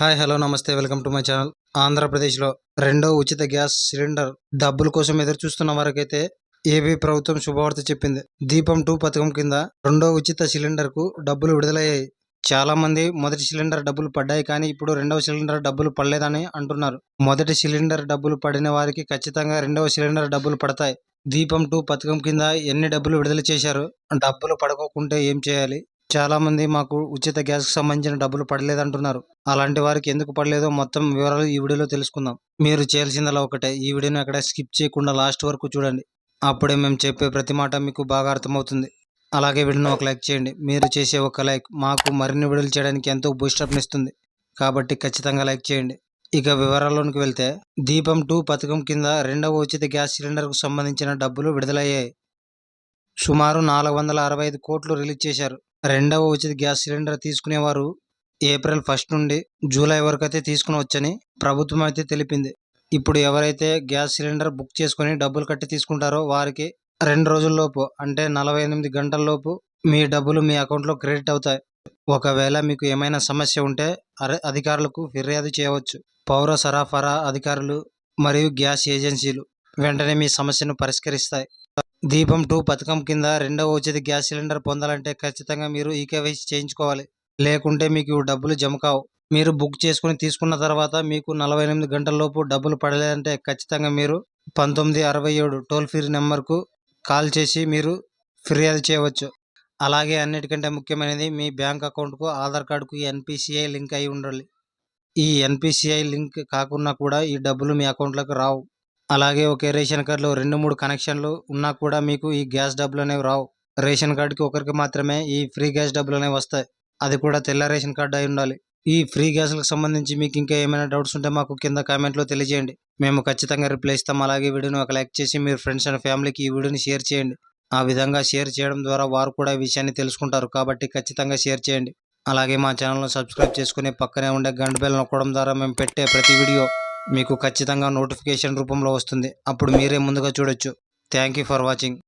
Hi hello నమస్తే welcome to my channel. ఆంధ్రప్రదేశ్లో రెండో ఉచిత గ్యాస్ సిలిండర్ డబ్బుల కోసం ఎదురు చూస్తున్న వారికైతే ఏపీ ప్రభుత్వం శుభవార్త చెప్పింది. దీపం టూ పథకం కింద రెండో ఉచిత సిలిండర్కు డబ్బులు విడుదలయ్యాయి. చాలామంది మొదటి సిలిండర్ డబ్బులు పడ్డాయి కానీ ఇప్పుడు రెండవ సిలిండర్ డబ్బులు పడలేదని అంటున్నారు. మొదటి సిలిండర్ డబ్బులు పడిన వారికి ఖచ్చితంగా రెండవ సిలిండర్ డబ్బులు పడతాయి. దీపం టూ పథకం కింద ఎన్ని డబ్బులు విడుదల చేశారు? డబ్బులు పడకోకుంటే ఏం చేయాలి? చాలామంది మాకు ఉచిత గ్యాస్కు సంబంధించిన డబ్బులు పడలేదంటున్నారు. అలాంటి వారికి ఎందుకు పడలేదో మొత్తం వివరాలు ఈ వీడియోలో తెలుసుకుందాం. మీరు చేయాల్సిందలా ఒకటే. ఈ వీడియోను అక్కడ స్కిప్ చేయకుండా లాస్ట్ వరకు చూడండి. అప్పుడే మేము చెప్పే ప్రతి మాట మీకు బాగా అర్థమవుతుంది. అలాగే వీడియోను ఒక లైక్ చేయండి. మీరు చేసే ఒక లైక్ మాకు మరిన్ని వీడియోలు చేయడానికి ఎంతో బూస్టప్నిస్తుంది కాబట్టి ఖచ్చితంగా లైక్ చేయండి. ఇక వివరాల్లోనికి వెళ్తే దీపం టూ పథకం కింద రెండవ ఉచిత గ్యాస్ సిలిండర్కు సంబంధించిన డబ్బులు విడుదలయ్యాయి. సుమారు నాలుగు వందల అరవై ఐదు కోట్లు రిలీజ్ చేశారు. రెండవ ఉచిత గ్యాస్ సిలిండర్ తీసుకునేవారు ఏప్రిల్ ఫస్ట్ నుండి జూలై వరకు అయితే తీసుకునవచ్చని ప్రభుత్వం అయితే తెలిపింది. ఇప్పుడు ఎవరైతే గ్యాస్ సిలిండర్ బుక్ చేసుకొని డబ్బులు కట్టి తీసుకుంటారో వారికి రెండు రోజుల్లోపు అంటే నలభై ఎనిమిది గంటల్లోపు మీ డబ్బులు మీ అకౌంట్లో క్రెడిట్ అవుతాయి. ఒకవేళ మీకు ఏమైనా సమస్య ఉంటే అధికారులకు ఫిర్యాదు చేయవచ్చు. పౌర సరఫరా అధికారులు మరియు గ్యాస్ ఏజెన్సీలు వెంటనే మీ సమస్యను పరిష్కరిస్తాయి. దీపం టూ పథకం కింద రెండవ ఉచిత గ్యాస్ సిలిండర్ పొందాలంటే ఖచ్చితంగా మీరు ఈకేవైసీ చేయించుకోవాలి. లేకుంటే మీకు డబ్బులు జమ కావు. మీరు బుక్ చేసుకుని తీసుకున్న తర్వాత మీకు నలభై ఎనిమిది గంటలలోపు డబ్బులు పడలేదంటే ఖచ్చితంగా మీరు పంతొమ్మిది అరవై ఏడు టోల్ ఫ్రీ నెంబర్కు కాల్ చేసి మీరు ఫిర్యాదు చేయవచ్చు. అలాగే అన్నిటికంటే ముఖ్యమైనది మీ బ్యాంక్ అకౌంట్కు ఆధార్ కార్డుకు ఎన్పిసిఐ లింక్ అయి ఉండాలి. ఈ ఎన్పిసిఐ లింక్ కాకుండా కూడా ఈ డబ్బులు మీ అకౌంట్లోకి రావు. అలాగే ఒకే రేషన్ కార్డులో రెండు మూడు కనెక్షన్లు ఉన్నా కూడా మీకు ఈ గ్యాస్ డబ్బులు అనేవి రావు. రేషన్ కార్డుకి ఒకరికి మాత్రమే ఈ ఫ్రీ గ్యాస్ డబ్బులు అనేవి వస్తాయి. అది కూడా తెల్ల రేషన్ కార్డు అయి ఉండాలి. ఈ ఫ్రీ గ్యాస్లకు సంబంధించి మీకు ఇంకా ఏమైనా డౌట్స్ ఉంటే మాకు కింద కామెంట్లో తెలియజేయండి. మేము ఖచ్చితంగా రిప్లై ఇస్తాం. అలాగే వీడియోని ఒక లైక్ చేసి మీరు ఫ్రెండ్స్ అండ్ ఫ్యామిలీకి ఈ వీడియోని షేర్ చేయండి. ఆ విధంగా షేర్ చేయడం ద్వారా వారు కూడా ఈ విషయాన్ని తెలుసుకుంటారు కాబట్టి ఖచ్చితంగా షేర్ చేయండి. అలాగే మా ఛానల్ను సబ్స్క్రైబ్ చేసుకుని పక్కనే ఉండే గంట బెల్ నొక్కడం ద్వారా మేము పెట్టే ప్రతి వీడియో మీకు ఖచ్చితంగా నోటిఫికేషన్ రూపంలో వస్తుంది. అప్పుడు మీరే ముందుగా చూడొచ్చు. Thank you for watching